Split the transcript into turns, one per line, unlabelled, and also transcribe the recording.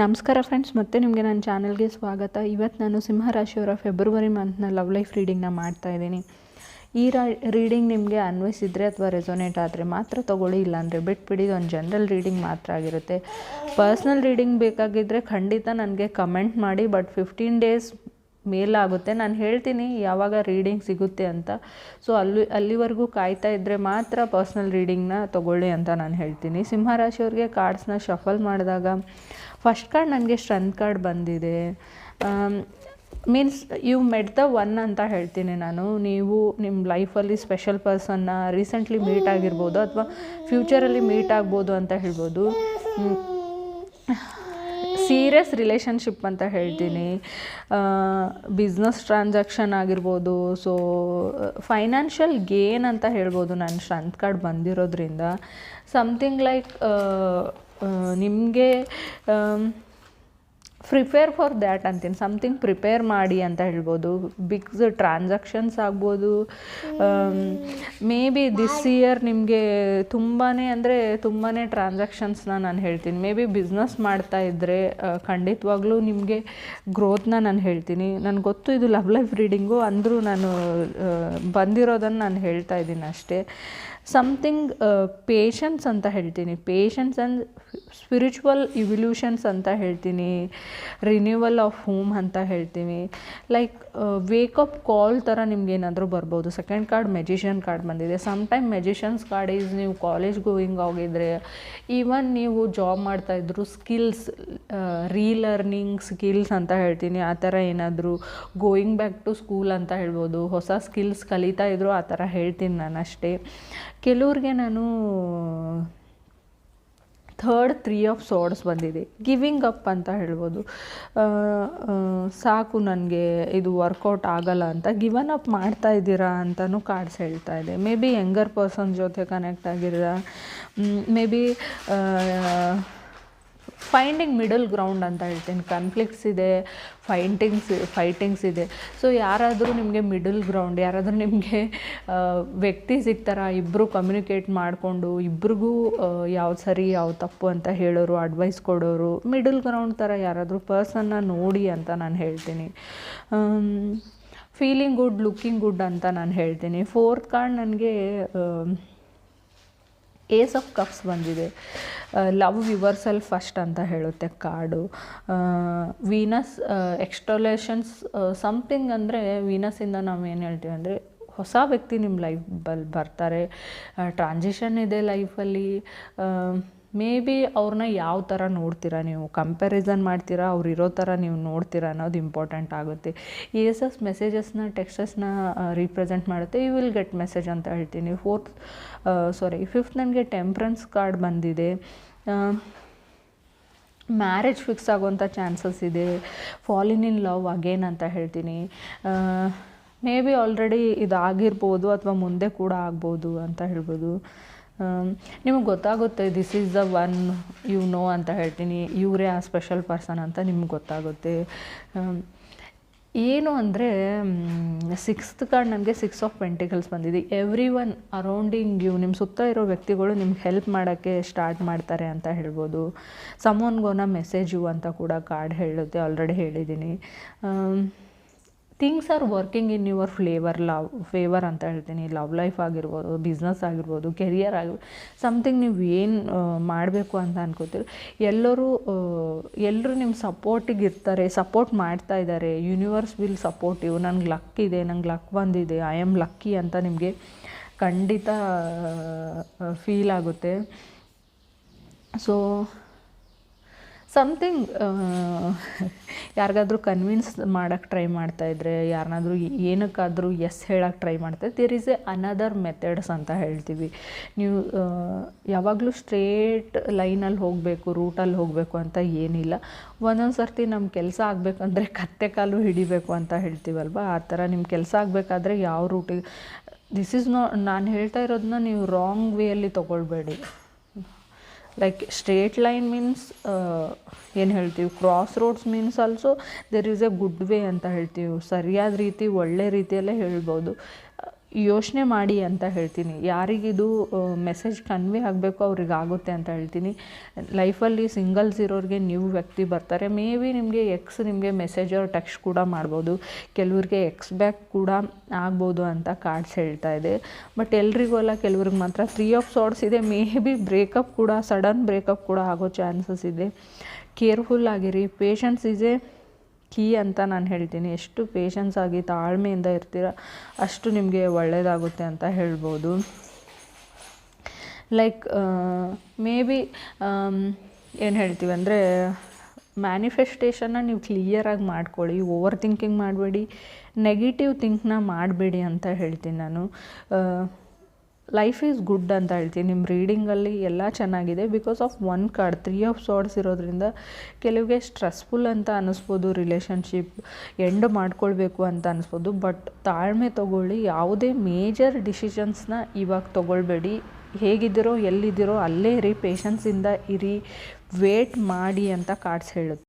ನಮಸ್ಕಾರ ಫ್ರೆಂಡ್ಸ್ ಮತ್ತೆ ನಿಮಗೆ ನನ್ನ ಚಾನಲ್ಗೆ ಸ್ವಾಗತ. ಇವತ್ತು ನಾನು ಸಿಂಹರಾಶಿಯವರ ಫೆಬ್ರವರಿ ಮಂತ್ನ ಲವ್ ಲೈಫ್ ರೀಡಿಂಗ್ನ ಮಾಡ್ತಾ ಇದ್ದೀನಿ. ಈ ರಾ ರೀಡಿಂಗ್ ನಿಮಗೆ ಅನ್ವಯಿಸಿದರೆ ಅಥವಾ ರೆಸೊನೇಟ್ ಆದರೆ ಮಾತ್ರ ತೊಗೊಳ್ಳಿ, ಇಲ್ಲಾಂದರೆ ಬಿಟ್ಬಿಡಿ. ಒಂದು ಜನರಲ್ ರೀಡಿಂಗ್ ಮಾತ್ರ ಆಗಿರುತ್ತೆ. ಪರ್ಸ್ನಲ್ ರೀಡಿಂಗ್ ಬೇಕಾಗಿದ್ದರೆ ಖಂಡಿತ ನನಗೆ ಕಮೆಂಟ್ ಮಾಡಿ ಬಟ್ ಫಿಫ್ಟೀನ್ ಡೇಸ್ ಮೇಲಾಗುತ್ತೆ. ನಾನು ಹೇಳ್ತೀನಿ ಯಾವಾಗ ರೀಡಿಂಗ್ ಸಿಗುತ್ತೆ ಅಂತ. ಸೊ ಅಲ್ಲಿ, ಅಲ್ಲಿವರೆಗೂ ಕಾಯ್ತಾ ಇದ್ದರೆ ಮಾತ್ರ ಪರ್ಸ್ನಲ್ ರೀಡಿಂಗ್ನ ತೊಗೊಳ್ಳಿ ಅಂತ ನಾನು ಹೇಳ್ತೀನಿ. ಸಿಂಹರಾಶಿಯವ್ರಿಗೆ ಕಾರ್ಡ್ಸ್ನ ಶಫಲ್ ಮಾಡಿದಾಗ ಫಸ್ಟ್ ಕಾರ್ಡ್ ನನಗೆ ಸ್ಟ್ರೆಂತ್ ಕಾರ್ಡ್ ಬಂದಿದೆ. Means you met the one ಅಂತ ಹೇಳ್ತೀನಿ ನಾನು. ನೀವು ನಿಮ್ಮ ಲೈಫಲ್ಲಿ ಸ್ಪೆಷಲ್ ಪರ್ಸನ್ನ ರೀಸೆಂಟ್ಲಿ ಮೀಟ್ ಆಗಿರ್ಬೋದು ಅಥವಾ ಫ್ಯೂಚರಲ್ಲಿ ಮೀಟ್ ಆಗ್ಬೋದು ಅಂತ ಹೇಳ್ಬೋದು. ಸೀರಿಯಸ್ ರಿಲೇಷನ್ಶಿಪ್ ಅಂತ ಹೇಳ್ತೀನಿ. ಬಿಸ್ನೆಸ್ ಟ್ರಾನ್ಸಾಕ್ಷನ್ ಆಗಿರ್ಬೋದು, ಸೊ, ಫೈನಾನ್ಷಿಯಲ್ ಗೇನ್ ಅಂತ ಹೇಳ್ಬೋದು ನಾನು ಸ್ಟ್ರೆಂತ್ ಕಾರ್ಡ್ ಬಂದಿರೋದ್ರಿಂದ. ಸಮಥಿಂಗ್ ಲೈಕ್ ನಿಮಗೆ ಪ್ರಿಪೇರ್ ಫಾರ್ ದ್ಯಾಟ್ ಅಂತೀನಿ. ಸಮ್ಥಿಂಗ್ ಪ್ರಿಪೇರ್ ಮಾಡಿ ಅಂತ ಹೇಳ್ಬೋದು. ಬಿಗ್ಸ್ ಟ್ರಾನ್ಸಾಕ್ಷನ್ಸ್ ಆಗ್ಬೋದು. ಮೇ ಬಿ ದಿಸ್ ಇಯರ್ ನಿಮಗೆ ತುಂಬಾ ಅಂದರೆ ತುಂಬಾ ಟ್ರಾನ್ಸಾಕ್ಷನ್ಸ್ನ ನಾನು ಹೇಳ್ತೀನಿ. ಮೇ ಬಿ ಬಿಸ್ನೆಸ್ ಮಾಡ್ತಾ ಇದ್ದರೆ ಖಂಡಿತವಾಗ್ಲೂ ನಿಮಗೆ ಗ್ರೋತ್ನ ನಾನು ಹೇಳ್ತೀನಿ. ನನಗೆ ಗೊತ್ತು ಇದು ಲವ್ ಲೈಫ್ ರೀಡಿಂಗು ಅಂದರೂ ನಾನು ಬಂದಿರೋದನ್ನು ನಾನು ಹೇಳ್ತಾ ಇದ್ದೀನಿ ಅಷ್ಟೇ. ಸಮ್ಥಿಂಗ್ ಪೇಷನ್ಸ್ ಅಂತ ಹೇಳ್ತೀನಿ. ಪೇಷನ್ಸ್ ಆ್ಯಂಡ್ ಸ್ಪಿರಿಚುವಲ್ ಇವಲ್ಯೂಷನ್ಸ್ ಅಂತ ಹೇಳ್ತೀನಿ. ರಿನ್ಯೂವಲ್ ಆಫ್ ಹೋಮ್ ಅಂತ ಹೇಳ್ತೀವಿ. ಲೈಕ್ ವೇಕಪ್ ಕಾಲ್ ಥರ ನಿಮ್ಗೆ ಏನಾದರೂ ಬರ್ಬೋದು. ಸೆಕೆಂಡ್ ಕಾರ್ಡ್ ಮೆಜಿಷಿಯನ್ ಕಾರ್ಡ್ ಬಂದಿದೆ. Some time magicians card is ನೀವು ಕಾಲೇಜ್ ಗೋಯಿಂಗ್ ಹೋಗಿದ್ರೆ ಈವನ್ ನೀವು ಜಾಬ್ ಮಾಡ್ತಾ ಮಾಡ್ತಾಯಿದ್ರು ಸ್ಕಿಲ್ಸ್ ರೀಲರ್ನಿಂಗ್ ಸ್ಕಿಲ್ಸ್ ಅಂತ ಹೇಳ್ತೀನಿ. ಆ ಥರ ಏನಾದರೂ ಗೋಯಿಂಗ್ ಬ್ಯಾಕ್ ಟು ಸ್ಕೂಲ್ ಅಂತ ಹೇಳ್ಬೋದು. ಹೊಸ ಸ್ಕಿಲ್ಸ್ ಕಲಿತಾ ಇದ್ರು ಆ ಥರ ಹೇಳ್ತೀನಿ ನಾನು ಅಷ್ಟೇ ಕೆಲವ್ರಿಗೆ ನಾನು ಥರ್ಡ್ ತ್ರೀ ಆಫ್ ಸೋರ್ಡ್ಸ್ ಬಂದಿದೆ. ಗಿವಿಂಗ್ ಅಪ್ ಅಂತ ಹೇಳ್ಬೋದು. ಸಾಕು ನನಗೆ, ಇದು ವರ್ಕೌಟ್ ಆಗಲ್ಲ ಅಂತ. ಗಿವನ್ ಅಪ್ ಮಾಡ್ತಾ ಇದ್ದೀರಾ ಅಂತಲೂ ಕಾರ್ಡ್ಸ್ ಹೇಳ್ತಾ ಇದೆ. ಮೇ ಬಿ ಯಂಗರ್ ಪರ್ಸನ್ ಜೊತೆ ಕನೆಕ್ಟ್ ಆಗಿರ maybe finding middle ground ಅಂತ ಹೇಳ್ತೀನಿ. ಕನ್ಫ್ಲಿಕ್ಟ್ಸ್ ಇದೆ ಫೈಟಿಂಗ್ಸ್ ಫೈಟಿಂಗ್ಸ್ ಇದೆ. ಸೊ ಯಾರಾದರೂ ನಿಮಗೆ ಮಿಡಲ್ ಗ್ರೌಂಡ್ ಯಾರಾದರೂ ನಿಮಗೆ ವ್ಯಕ್ತಿ ಸಿಗ್ತಾರ ಇಬ್ಬರು ಕಮ್ಯುನಿಕೇಟ್ ಮಾಡಿಕೊಂಡು, ಇಬ್ರಿಗೂ ಯಾವ್ದು ಸರಿ ಯಾವ್ದು ತಪ್ಪು ಅಂತ ಹೇಳೋರು ಅಡ್ವೈಸ್ ಕೊಡೋರು ಮಿಡಲ್ ಗ್ರೌಂಡ್ ಥರ ಯಾರಾದರೂ ಪರ್ಸನ್ನ ನೋಡಿ ಅಂತ ನಾನು ಹೇಳ್ತೀನಿ. ಫೀಲಿಂಗ್ ಗುಡ್ ಲುಕ್ಕಿಂಗ್ ಗುಡ್ ಅಂತ ನಾನು ಹೇಳ್ತೀನಿ. ಫೋರ್ತ್ ಕಾರ್ಡ್ ನನಗೆ ಏಸ್ ಆಫ್ ಕಪ್ಸ್ ಬಂದಿದೆ. ಲವ್ ವಿವರ್ಸಲ್ ಫಸ್ಟ್ ಅಂತ ಹೇಳುತ್ತೆ ಕಾರ್ಡು ವೀನಸ್ ಎಕ್ಸ್ಟೊಲೇಷನ್ಸ್ ಸಮಥಿಂಗ್ ಅಂದರೆ ವೀನಸ್ಸಿಂದ ನಾವು ಏನು ಹೇಳ್ತೀವಿ ಅಂದರೆ ಹೊಸ ವ್ಯಕ್ತಿ ನಿಮ್ಮ ಲೈಫ್ ಬಲ್ ಬರ್ತಾರೆ. ಟ್ರಾನ್ಸಿಷನ್ ಇದೆ ಲೈಫಲ್ಲಿ ಮೇ ಬಿ ಅವ್ರನ್ನ ಯಾವ ಥರ ನೋಡ್ತೀರಾ ನೀವು? ಕಂಪ್ಯಾರಿಸನ್ ಮಾಡ್ತೀರಾ? ಅವ್ರು ಇರೋ ಥರ ನೀವು ನೋಡ್ತೀರಾ ಅನ್ನೋದು ಇಂಪಾರ್ಟೆಂಟ್ ಆಗುತ್ತೆ. ಎಸ್ ಎಸ್ ಮೆಸೇಜಸ್ನ ಟೆಕ್ಸ್ಟಸ್ನ ರೀಪ್ರೆಸೆಂಟ್ ಮಾಡುತ್ತೆ. ಯು ವಿಲ್ ಗೆಟ್ ಮೆಸೇಜ್ ಅಂತ ಹೇಳ್ತೀನಿ. ಫೋರ್ತ್ ಸಾರಿ ಫಿಫ್ತ್ ನನಗೆ ಟೆಂಪ್ರೆನ್ಸ್ ಕಾರ್ಡ್ ಬಂದಿದೆ. ಮ್ಯಾರೇಜ್ ಫಿಕ್ಸ್ ಆಗೋವಂಥ ಚಾನ್ಸಸ್ ಇದೆ. ಫಾಲಿನ್ ಇನ್ ಲವ್ ಅಗೇನ್ ಅಂತ ಹೇಳ್ತೀನಿ. ಮೇ ಬಿ ಆಲ್ರೆಡಿ ಇದಾಗಿರ್ಬೋದು ಅಥವಾ ಮುಂದೆ ಕೂಡ ಆಗ್ಬೋದು ಅಂತ ಹೇಳ್ಬೋದು. ನಿಮಗೆ ಗೊತ್ತಾಗುತ್ತೆ this is the one you know ಅಂತ ಹೇಳ್ತೀನಿ. ಇವರೇ ಆ ಸ್ಪೆಷಲ್ ಪರ್ಸನ್ ಅಂತ ನಿಮ್ಗೆ ಗೊತ್ತಾಗುತ್ತೆ. ಏನು ಅಂದರೆ ಸಿಕ್ಸ್ತ್ ಕಾರ್ಡ್ ನನಗೆ ಸಿಕ್ಸ್ ಆಫ್ ಪೆಂಟಿಕಲ್ಸ್ ಬಂದಿದೆ. ಎವ್ರಿ ಒನ್ ಅರೌಂಡಿಂಗ್ ಯು ನಿಮ್ಮ ಸುತ್ತ ಇರೋ ವ್ಯಕ್ತಿಗಳು ನಿಮ್ಗೆ ಹೆಲ್ಪ್ ಮಾಡೋಕ್ಕೆ ಸ್ಟಾರ್ಟ್ ಮಾಡ್ತಾರೆ ಅಂತ ಹೇಳ್ಬೋದು. ಸಮೋನ್ಗೋನ ಮೆಸೇಜು ಅಂತ ಕೂಡ ಕಾರ್ಡ್ ಹೇಳುತ್ತೆ ಆಲ್ರೆಡಿ ಹೇಳಿದ್ದೀನಿ. Things are working in your flavour love favour ಅಂತ ಹೇಳ್ತೀನಿ. ಲವ್ ಲೈಫ್ ಆಗಿರ್ಬೋದು ಬಿಸ್ನೆಸ್ ಆಗಿರ್ಬೋದು ಕೆರಿಯರ್ ಆಗಿರ್ಬೋದು ಸಮಥಿಂಗ್ ನೀವು ಏನು ಮಾಡಬೇಕು ಅಂತ ಅನ್ಕೋತೀರಿ, ಎಲ್ಲರೂ ಎಲ್ಲರೂ ನಿಮ್ಮ ಸಪೋರ್ಟಿಗೆ ಇರ್ತಾರೆ ಸಪೋರ್ಟ್ ಮಾಡ್ತಾ ಇದ್ದಾರೆ. ಯೂನಿವರ್ಸ್ ವಿಲ್ ಸಪೋರ್ಟಿವ್ ನನಗೆ ಲಕ್ ಇದೆ, ನಂಗೆ ಲಕ್ ಬಂದಿದೆ ಐ ಆಮ್ ಲಕ್ಕಿ ಅಂತ ನಿಮಗೆ ಖಂಡಿತ ಫೀಲ್ ಆಗುತ್ತೆ. ಸೊ ಸಮಥಿಂಗ್ ಯಾರಿಗಾದ್ರೂ ಕನ್ವಿನ್ಸ್ ಮಾಡೋಕ್ಕೆ ಟ್ರೈ ಮಾಡ್ತಾಯಿದ್ರೆ ಯಾರನ್ನಾದರೂ ಏನಕ್ಕಾದರೂ ಎಸ್ ಹೇಳೋಕ್ಕೆ ಟ್ರೈ ಮಾಡ್ತಾ there is a another methods ಅಂತ ಹೇಳ್ತೀವಿ. ನೀವು ಯಾವಾಗಲೂ ಸ್ಟ್ರೇಟ್ ಲೈನಲ್ಲಿ ಹೋಗಬೇಕು ರೂಟಲ್ಲಿ ಹೋಗಬೇಕು ಅಂತ ಏನಿಲ್ಲ. ಒಂದೊಂದು ಸರ್ತಿ ನಮ್ಮ ಕೆಲಸ ಆಗಬೇಕಂದ್ರೆ ಕತ್ತೆ ಕಾಲು ಹಿಡಿಬೇಕು ಅಂತ ಹೇಳ್ತೀವಲ್ವ? ಆ ಥರ ನಿಮ್ಮ ಕೆಲಸ ಆಗಬೇಕಾದ್ರೆ ಯಾವ ರೂಟಿಗೆ ದಿಸ್ ಈಸ್ ನೋ ನಾನು ಹೇಳ್ತಾ ಇರೋದನ್ನ ನೀವು ರಾಂಗ್ ವೇಯಲ್ಲಿ ತೊಗೊಳ್ಬೇಡಿ. ಲೈಕ್ ಸ್ಟ್ರೇಟ್ ಲೈನ್ ಮೀನ್ಸ್ ಏನು ಹೇಳ್ತೀವಿ? Cross roads means also there is a good way ಅಂತ ಹೇಳ್ತೀವಿ. ಸರಿಯಾದ ರೀತಿ, ಒಳ್ಳೆ ರೀತಿಯಲ್ಲೇ ಹೇಳ್ಬೋದು. ಯೋಚನೆ ಮಾಡಿ ಅಂತ ಹೇಳ್ತೀನಿ. ಯಾರಿಗಿದು ಮೆಸೇಜ್ ಕನ್ವೆ ಆಗಬೇಕು ಅವ್ರಿಗೆ ಆಗುತ್ತೆ ಅಂತ ಹೇಳ್ತೀನಿ. ಲೈಫಲ್ಲಿ ಸಿಂಗಲ್ಸ್ ಇರೋರಿಗೆ ನ್ಯೂ ವ್ಯಕ್ತಿ ಬರ್ತಾರೆ. ಮೇ ಬಿ ನಿಮಗೆ ಎಕ್ಸ್ ನಿಮಗೆ ಮೆಸೇಜ್ ಅವ್ರ ಟೆಕ್ಸ್ಟ್ ಕೂಡ ಮಾಡ್ಬೋದು. ಕೆಲವ್ರಿಗೆ ಎಕ್ಸ್ ಬ್ಯಾಕ್ ಕೂಡ ಆಗ್ಬೋದು ಅಂತ ಕಾರ್ಡ್ಸ್ ಹೇಳ್ತಾ ಇದೆ. ಬಟ್ ಎಲ್ರಿಗೂ ಅಲ್ಲ, ಕೆಲವ್ರಿಗೆ ಮಾತ್ರ. ತ್ರೀ ಆಫ್ ಸಾರ್ಟ್ಸ್ ಇದೆ. ಮೇ ಬಿ ಬ್ರೇಕಪ್ ಕೂಡ ಸಡನ್ ಬ್ರೇಕಪ್ ಕೂಡ ಆಗೋ ಚಾನ್ಸಸ್ ಇದೆ. ಕೇರ್ಫುಲ್ ಆಗಿರಿ. ಪೇಷನ್ಸ್ ಇಸ್ ಎ ಕೀ ಅಂತ ನಾನು ಹೇಳ್ತೀನಿ. ಎಷ್ಟು ಪೇಷನ್ಸ್ ಆಗಿ ತಾಳ್ಮೆಯಿಂದ ಇರ್ತೀರ, ಅಷ್ಟು ನಿಮಗೆ ಒಳ್ಳೆಯದಾಗುತ್ತೆ ಅಂತ ಹೇಳ್ಬೋದು. ಲೈಕ್ ಮೇ ಬಿ ಏನು ಹೇಳ್ತೀವಿ ಅಂದರೆ ಮ್ಯಾನಿಫೆಸ್ಟೇಷನ್ನ ನೀವು ಕ್ಲಿಯರಾಗಿ ಮಾಡ್ಕೊಳ್ಳಿ ಓವರ್ ಥಿಂಕಿಂಗ್ ಮಾಡಬೇಡಿ ನೆಗೆಟಿವ್ ಥಿಂಕ್ನ ಮಾಡಬೇಡಿ ಅಂತ ಹೇಳ್ತೀನಿ ನಾನು. ಲೈಫ್ ಈಸ್ ಗುಡ್ ಅಂತ ಹೇಳ್ತೀನಿ. ನಿಮ್ಮ ರೀಡಿಂಗಲ್ಲಿ ಎಲ್ಲ ಚೆನ್ನಾಗಿದೆ. Because of one card three of swords ಇರೋದ್ರಿಂದ ಕೆಲವಿಗೆ ಸ್ಟ್ರೆಸ್ಫುಲ್ ಅಂತ ಅನ್ನಿಸ್ಬೋದು ರಿಲೇಷನ್ಶಿಪ್ ಎಂಡ್ ಮಾಡ್ಕೊಳ್ಬೇಕು ಅಂತ ಅನಿಸ್ಬೋದು. ಬಟ್ ತಾಳ್ಮೆ ತೊಗೊಳ್ಳಿ. ಯಾವುದೇ ಮೇಜರ್ ಡಿಸಿಷನ್ಸ್ನ ಇವಾಗ ತೊಗೊಳ್ಬೇಡಿ. ಹೇಗಿದ್ದೀರೋ, ಎಲ್ಲಿದ್ದೀರೋ, ಅಲ್ಲೇ ಇರಿ ಪೇಷನ್ಸಿಂದ ಇರಿ ವೇಟ್ ಮಾಡಿ ಅಂತ ಕಾರ್ಡ್ಸ್ ಹೇಳುತ್ತೆ.